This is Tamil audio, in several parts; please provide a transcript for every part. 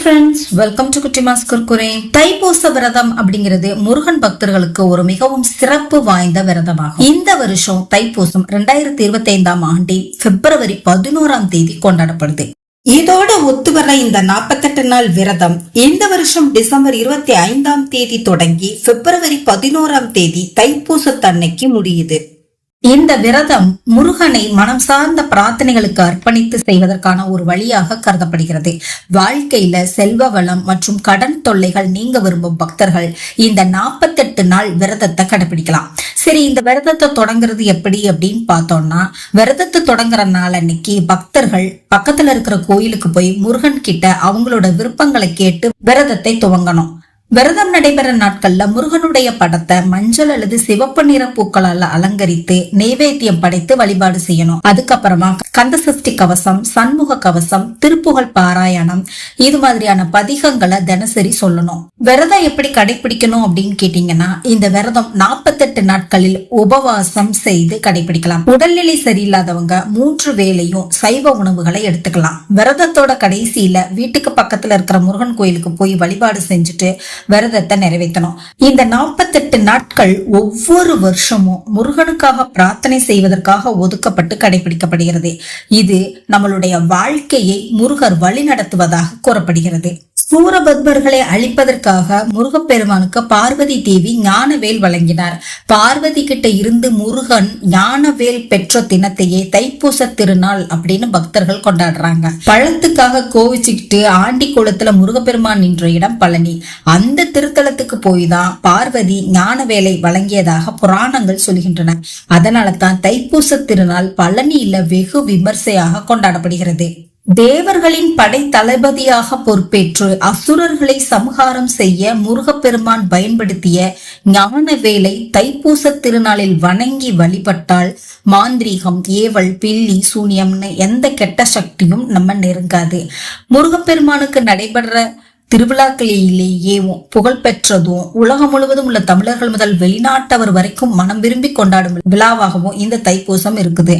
Friends welcome to Kuttimas Kurkure தைப்பூச விரதம் அப்படிங்கிறது முருகன் பக்தர்களுக்கு ஒரு மிகவும் சிறப்பு வாய்ந்த விரதமாகும். இந்த வருஷம் தைப்பூசம் ரெண்டாயிரத்தி இருபத்தி ஐந்தாம் ஆண்டில் பிப்ரவரி பதினோராம் தேதி கொண்டாடப்படுது. இதோட ஒத்து வர இந்த நாற்பத்தெட்டு நாள் விரதம் இந்த வருஷம் டிசம்பர் இருபத்தி ஐந்தாம் தேதி தொடங்கி பிப்ரவரி பதினோராம் தேதி தைப்பூசத்தன்னைக்கு முடியுது. இந்த விரதம் முருகனை மனம் சார்ந்த பிரார்த்தனைகளுக்கு அர்ப்பணித்து செய்வதற்கான ஒரு வழியாக கருதப்படுகிறது. வாழ்க்கையில செல்வ வளம் மற்றும் கடன் தொல்லைகள் நீங்க விரும்பும் பக்தர்கள் இந்த நாற்பத்தெட்டு நாள் விரதத்தை கடைபிடிக்கலாம். சரி இந்த விரதத்தை தொடங்குறது எப்படி அப்படின்னு பார்த்தோம்னா விரதத்தை தொடங்குற நாள் அன்னைக்கு பக்தர்கள் பக்கத்துல இருக்கிற கோயிலுக்கு போய் முருகன் கிட்ட அவங்களோட விருப்பங்களை கேட்டு விரதத்தை துவங்கணும். விரதம் நடைபெற நாட்கள்ல முருகனுடைய படத்தை மஞ்சள் அல்லது சிவப்பு நிற பூக்களால் அலங்கரித்து நெய்வேத்தியம் படைத்து வழிபாடு செய்யணும். அதுக்கப்புறமா கந்த சஷ்டி கவசம் சண்முக கவசம் திருப்புகழ் பாராயணம் இது மாதிரியான பதிகங்களை தினசரி சொல்லணும். விரதம் எப்படி கடைபிடிக்கணும் அப்படின்னு கேட்டீங்கன்னா இந்த விரதம் நாற்பத்தெட்டு நாட்களில் உபவாசம் செய்து கடைபிடிக்கலாம் உடல்நிலை சரியில்லாதவங்க மூன்று வேலையும் சைவ உணவுகளை எடுத்துக்கலாம். விரதத்தோட கடைசியில வீட்டுக்கு பக்கத்துல இருக்கிற முருகன் கோயிலுக்கு போய் வழிபாடு செஞ்சுட்டு விரதத்தை நிறைவேற்றணும். இந்த நாற்பத்தெட்டு நாட்கள் ஒவ்வொரு வருஷமும் முருகனுக்காக பிரார்த்தனை செய்வதற்காக ஒதுக்கப்பட்டு கடைபிடிக்கப்படுகிறது இது நம்மளுடைய வாழ்க்கையை முருகர் வழி நடத்துவதாக கூறப்படுகிறது. சூரபத்மர்களை அழிப்பதற்காக முருகப்பெருமானுக்கு பார்வதி தேவி ஞானவேல் வழங்கினார். பார்வதி கிட்ட இருந்து முருகன் ஞானவேல் பெற்ற தினத்தையே தைப்பூச திருநாள் அப்படின்னு பக்தர்கள் கொண்டாடுறாங்க. பழத்துக்காக கோவிச்சுக்கிட்டு ஆண்டி குளத்துல முருகப்பெருமான் நின்ற இடம் பழனி. அந்த திருத்தலத்துக்கு போய் தான் பார்வதி ஞானவேலை வழங்கியதாக புராணங்கள் சொல்கின்றன. அதனால தான் தைப்பூச திருநாள் பழனியில வெகு விமர்சையாக கொண்டாடப்படுகிறது. தேவர்களின் படை தளபதியாக பொறுப்பேற்று அசுரர்களை சம்ஹாரம் செய்ய முருகப்பெருமான் பயன்படுத்திய ஞான வேலை தைப்பூச திருநாளில் வணங்கி வழிபட்டால் மாந்திரீகம் ஏவல் பில்லி சூனியம்னு எந்த கெட்ட சக்தியும் நம்ம நெருங்காது. முருகப்பெருமானுக்கு நடைபெற திருவிழாக்களிலேயேவும் புகழ்பெற்றதும் உலகம் முழுவதும் உள்ள தமிழர்கள் முதல் வெளிநாட்டவர் வரைக்கும் மனம் விரும்பி கொண்டாடும் விழாவாகவும் இந்த தைப்பூசம் இருக்குது.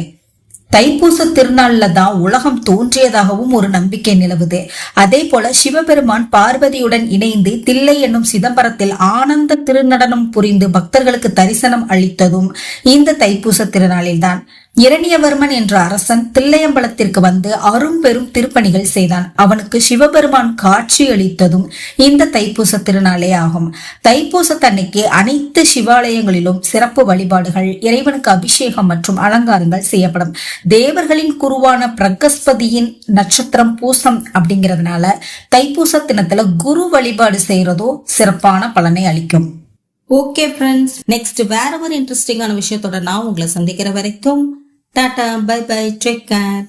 தைப்பூச திருநாள்ல தான் உலகம் தோன்றியதாகவும் ஒரு நம்பிக்கை நிலவுது. அதே போல சிவபெருமான் பார்வதியுடன் இணைந்து தில்லை என்னும் சிதம்பரத்தில் ஆனந்த திருநடனம் புரிந்து பக்தர்களுக்கு தரிசனம் அளித்ததும் இந்த தைப்பூச திருநாளில்தான். இரணியவர்மன் என்ற அரசன் தில்லையம்பலத்திற்கு வந்து அரும்பெரும் திருப்பணிகள் செய்தான். அவனுக்கு சிவபெருமான் காட்சி அளித்ததும் இந்த தைப்பூச திருநாளே ஆகும். தைப்பூசத்தன்னைக்கு அனைத்து சிவாலயங்களிலும் சிறப்பு வழிபாடுகள் இறைவனுக்கு அபிஷேகம் மற்றும் அலங்காரங்கள் செய்யப்படும். தேவர்களின் குருவான பிரகஸ்பதியின் நட்சத்திரம் பூசம் அப்படிங்கிறதுனால தைப்பூச தினத்துல குரு வழிபாடு செய்யறதோ சிறப்பான பலனை அளிக்கும். ஓகே ஃப்ரெண்ட்ஸ் நெக்ஸ்ட் வேற ஒரு இன்ட்ரெஸ்டிங்கான விஷயத்தோட நான் உங்களை சந்திக்கிற வரைக்கும் tata bye bye take care